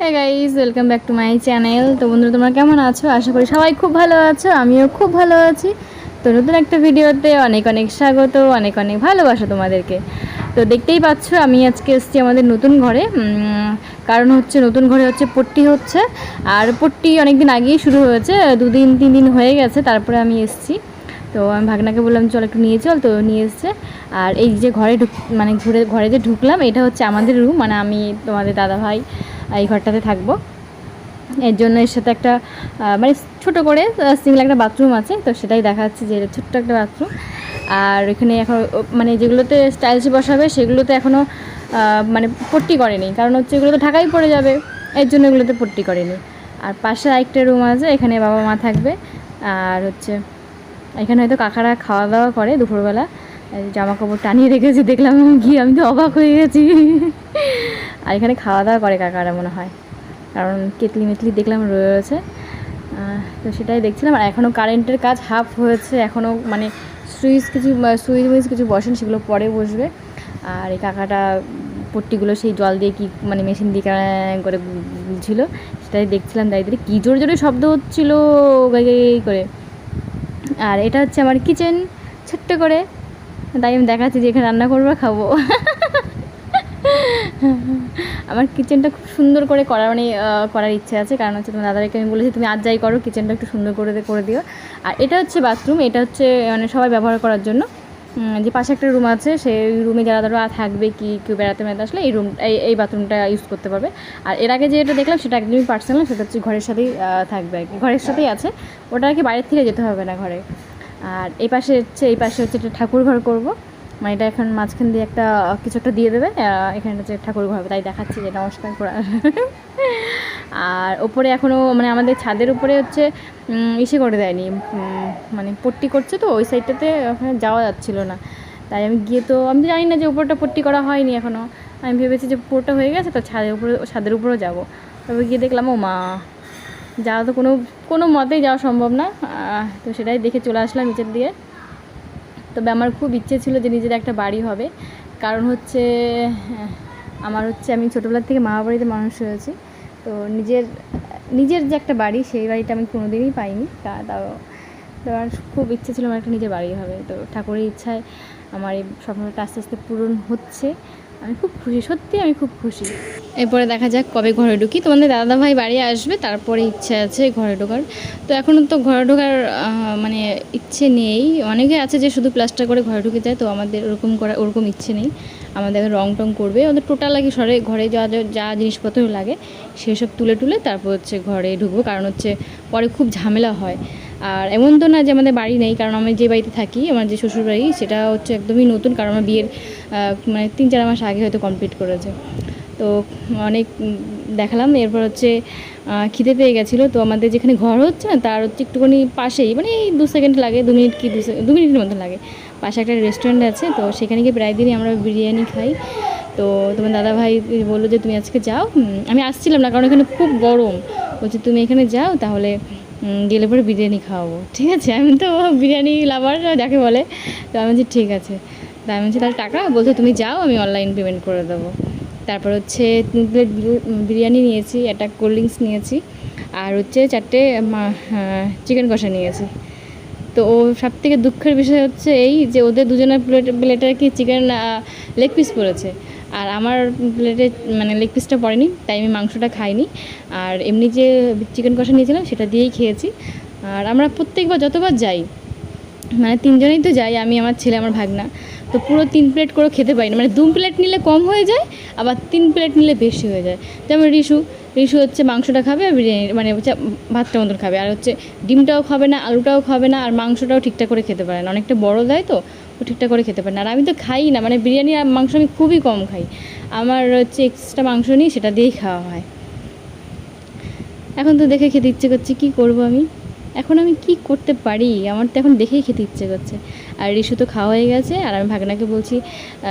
হ্যাঁ guys welcome back to my channel তো বন্ধুরা, তোমরা কেমন আছো? আশা করি সবাই খুব ভালো আছো, আমিও খুব ভালো আছি। তো নতুন একটা ভিডিওতে অনেক অনেক স্বাগত, অনেক অনেক ভালোবাসা তোমাদেরকে। তো দেখতেই পাচ্ছ, আমি আজকে এসেছি আমাদের নতুন ঘরে। কারণ হচ্ছে নতুন ঘরে হচ্ছে পট্টি হচ্ছে। আর পট্টি অনেক দিন আগেই শুরু হয়েছে, দুদিন, তিন দিন হয়ে গেছে, তারপরে আমি এসেছি। তো আমি ভাগনাকে বললাম, চল একটু নিয়ে চল। তো নিয়ে এসছে। আর এই যে ঘরে ঢুক মানে ঘুরে ঘরে যে ঢুকলাম, এটা হচ্ছে আমাদের রুম মানে আমি, তোমাদের দাদা ভাই এই ঘরটাতে থাকব। এর জন্য এর সাথে একটা মানে ছোটো করে সিঙ্গেল একটা বাথরুম আছে, তো সেটাই দেখা যাচ্ছে যে ছোট্ট একটা বাথরুম। আর এখানে এখন মানে যেগুলোতে স্টাইলস বসাবে, সেগুলোতে এখনও মানে পট্টি করেনি। কারণ হচ্ছে এগুলো তো ঢাকাই পড়ে যাবে, এর জন্য এগুলোতে পট্টি করেনি। আর পাশে আরেকটা রুম আছে, এখানে বাবা মা থাকবে। আর হচ্ছে, এখানে হয়তো কাকারা খাওয়া দাওয়া করে দুপুরবেলা। জামা কাপড় টানিয়ে রেখেছি, দেখলাম, গিয়ে আমি তো অবাক হয়ে গেছি। আর এখানে খাওয়া দাওয়া করে কাকারা মনে হয়। কারণ কেতলি মেতলি দেখলাম রয়েছে। তো সেটাই দেখছিলাম আর এখনও কারেন্টের কাজ হাফ হয়েছে। এখনও মানে সুইচ কিছু সুইচ উইচ কিছু বসেন, সেগুলো পরে বসবে। আর এই কাকাটা পট্টিগুলো সেই জল দিয়ে কি মানে মেশিন দিয়ে করে ছিল সেটাই দেখছিলাম দাঁড়িয়ে কী জোরে জোরে শব্দ হচ্ছিল করে। আর এটা হচ্ছে আমার কিচেন ছোট্ট করে। তাই আমি দেখাচ্ছি যে এখানে রান্না করব খাব। আমার কিচেনটা খুব সুন্দর করে করার মানে করার ইচ্ছে আছে। কারণ হচ্ছে তোমার দাদাকে আমি বলেছি, তুমি আজ যাই করো কিচেনটা একটু সুন্দর করে করে দিও। আর এটা হচ্ছে বাথরুম এটা হচ্ছে মানে সবাই ব্যবহার করার জন্য। যে পাশে একটা রুম আছে, সেই রুমে যারা ধরো থাকবে কি, কেউ বেড়াতে বেড়াতে আসলে এই রুম এই এই বাথরুমটা ইউজ করতে পারবে। আর এর আগে যেটা দেখলাম, সেটা একদমই পার্সোনাল সেটা হচ্ছে ঘরের সাথেই থাকবে আর কি। ঘরের সাথেই আছে। ওটা আর কি বাইরের থেকে যেতে হবে না ঘরে। আর এই পাশে হচ্ছে, এই পাশে হচ্ছে একটা ঠাকুর ঘর করব। মানে এটা এখন মাঝখান দিয়ে একটা কিছু একটা দিয়ে দেবে এখানে হচ্ছে ঠাকুর হবে, তাই দেখাচ্ছি যে নমস্কার করা। আর ওপরে এখনও মানে আমাদের ছাদের উপরে হচ্ছে ইসে করে দেয়নি মানে পট্টি করছে তো, ওই সাইডটাতে ওখানে যাওয়া যাচ্ছিল না। তাই আমি গিয়ে তো, আমি জানি না যে উপরটা পট্টি করা হয়নি এখনও আমি ভেবেছি যে পুরোটা হয়ে গেছে, তো ছাদের উপরে, ছাদের উপরেও যাব। তবে গিয়ে দেখলাম, ও মা, যাওয়া তো কোনো কোনো মতেই যাওয়া সম্ভব না। তো সেটাই দেখে চলে আসলাম নিচের দিয়ে তবে আমার খুব ইচ্ছে ছিল যে নিজের একটা বাড়ি হবে। কারণ হচ্ছে, আমার হচ্ছে, আমি ছোটোবেলার থেকে মামা বাড়িতে মানুষ হয়েছি। তো নিজের নিজের যে একটা বাড়ি, সেই বাড়িটা আমি কোনোদিনই পাইনি। তাও তো আমার খুব ইচ্ছে ছিল আমার একটা নিজের বাড়ি হবে। তো ঠাকুরের ইচ্ছায় আমার এই স্বপ্নটা আস্তে আস্তে পূরণ হচ্ছে। আমি খুব খুশি, সত্যি আমি খুব খুশি। এরপরে দেখা যাক কবে ঘরে ঢুকি। তোমাদের দাদা ভাই বাড়ি আসবে, তারপরে ইচ্ছে আছে ঘরে ঢোকার। তো এখনও তো ঘরে ঢোকার মানে ইচ্ছে নেই। অনেকে আছে যে শুধু প্লাস্টার করে ঘরে ঢুকে যায়, তো আমাদের ওরকম করা, ওরকম ইচ্ছে নেই। আমাদের রং টং করবে। ওদের টোটাল লাগে সরে, ঘরে যা, যা- জিনিসপত্র লাগে, সেসব তুলে তুলে তারপর হচ্ছে ঘরে ঢুকবো। কারণ হচ্ছে পরে খুব ঝামেলা হয়। আর এমন তো না যে আমাদের বাড়ি নেই, কারণ আমি যে বাড়িতে থাকি, আমার যে শ্বশুর বাড়ি সেটা হচ্ছে একদমই নতুন, কারণ আমার বিয়ের মানে তিন চার মাস আগে হয়তো কমপ্লিট করেছে। তো অনেক দেখালাম, এরপর হচ্ছে খিদে পেয়ে গেছিল, তো আমাদের যেখানে ঘর হচ্ছে না, তার হচ্ছে একটুখানি পাশেই মানে এই দু সেকেন্ড লাগে, দু মিনিট কি দু মিনিটের মতো লাগে। পাশে একটা রেস্টুরেন্ট আছে, তো সেখানে গিয়ে প্রায় দিনই আমরা বিরিয়ানি খাই। তো তোমার দাদা ভাই বলল যে, তুমি আজকে যাও। আমি আসছিলাম না, কারণ এখানে খুব গরম। বলছে, তুমি এখানে যাও, তাহলে গেলে পরে বিরিয়ানি খাওয়াবো। ঠিক আছে? আমি তো বিরিয়ানি লাভার যাকে বলে, তো আমি বলছি, ঠিক আছে। তা আমি বলছি, তাহলে টাকা? বলছে, তুমি যাও, আমি অনলাইন পেমেন্ট করে দেবো। তারপর হচ্ছে, তিন প্লেট বিরিয়ানি নিয়েছি, একটা কোল্ড ড্রিঙ্কস নিয়েছি, আর হচ্ছে চারটে চিকেন কষা নিয়েছি। তো ও সব থেকে দুঃখের বিষয় হচ্ছে এই যে, ওদের দুজনের প্লেট প্লেটে কি চিকেন লেগ পিস পড়েছে? আর আমার প্লেটে মানে লেগ পিসটা পড়েনি, তাই আমি মাংসটা খাইনি। আর এমনি যে চিকেন কষা নিয়েছিলাম, সেটা দিয়েই খেয়েছি। আর আমরা প্রত্যেকবার যতবার যাই মানে তিনজনেই তো যাই, আমি, আমার ছেলে, আমার ভাগনা, তো পুরো তিন প্লেট করে খেতে পারি না। মানে দু প্লেট নিলে কম হয়ে যায়, আবার তিন প্লেট নিলে বেশি হয়ে যায়। যেমন রিশু রিশু হচ্ছে মাংসটা খাবে, আর বিরিয়ানি মানে হচ্ছে ভাতটা মতন খাবে। আর হচ্ছে ডিমটাও খাবে না, আলুটাও খাবে না, আর মাংসটাও ঠিকঠাক করে খেতে পারে না। অনেকটা বড় দেয় তো ঠিকঠাক করে খেতে পারে না আর আমি তো খাই না মানে বিরিয়ানি আর মাংস আমি খুবই কম খাই। আমার হচ্ছে এক্সট্রা মাংস নিই সেটা দিয়েই খাওয়া হয়। এখন তো দেখে খেতে ইচ্ছে করছে, কি করব আমি? এখন আমি কি করতে পারি? আমার তো এখন দেখেই খেতে ইচ্ছে করছে। আর রিশু তো খাওয়া হয়ে গেছে, আর আমি ভাগনাকে বলছি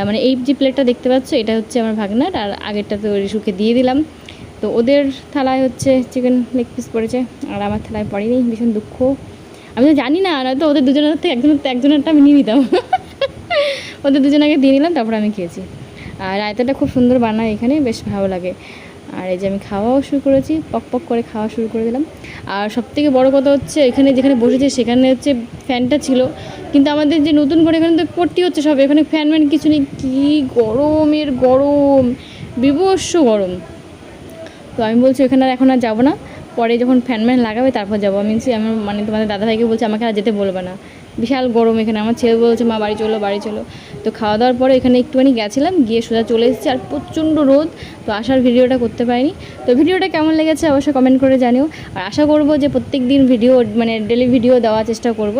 মানে এই যে প্লেটটা দেখতে পাচ্ছ, এটা হচ্ছে আমার ভাগনার, আর আগেরটা তো রিশুকে দিয়ে দিলাম। তো ওদের থালায় হচ্ছে চিকেন লেগ পিস পড়েছে, আর আমার থালায় পড়েনি, ভীষণ দুঃখ। আমি তো জানি না, নয়তো ওদের দুজনের থেকে একজনের একজনেরটা আমি নিয়ে নিতাম। ওদের দুজনকে দিয়ে নিলাম, তারপর আমি খেয়েছি। আর রায়তাটা খুব সুন্দর বানায় এখানে, বেশ ভালো লাগে। আর এই যে আমি খাওয়াও শুরু করেছি, পক পক করে খাওয়া শুরু করে দিলাম। আর সবথেকে বড় কথা হচ্ছে, এখানে যেখানে বসেছি সেখানে হচ্ছে ফ্যানটা ছিল। কিন্তু আমাদের যে নতুন করে এখানে তো পট্টি হচ্ছে সব, এখানে ফ্যান ম্যান কিছু নেই। কী গরমের গরম বিভৎস গরম। তো আমি বলছি, ওখানে আর এখন আর যাব না। পরে যখন ফ্যান ম্যান লাগাবে, তারপর যাব। আমি মানে তোমাদের দাদাভাইকে বলছি, আমাকে আর যেতে বলবে না। বিশাল গরম এখানে। আমার ছেলে বলছে, মা, বাড়ি চলো বাড়ি চলো। তো খাওয়া দাওয়ার পরে এখানে একটুখানি গেছিলাম, গিয়ে সোজা চলে এসেছি। আর প্রচণ্ড রোদ, তো আসার ভিডিওটা করতে পারিনি। তো ভিডিওটা কেমন লেগেছে অবশ্যই কমেন্ট করে জানিও। আর আশা করব যে প্রত্যেক দিন ভিডিও মানে ডেলি ভিডিও দেওয়ার চেষ্টা করব।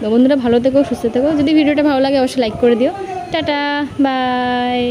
তো বন্ধুরা, ভালো থেকো, সুস্থ থেকো। যদি ভিডিওটা ভালো লাগে, অবশ্যই লাইক করে দিও। Tata bye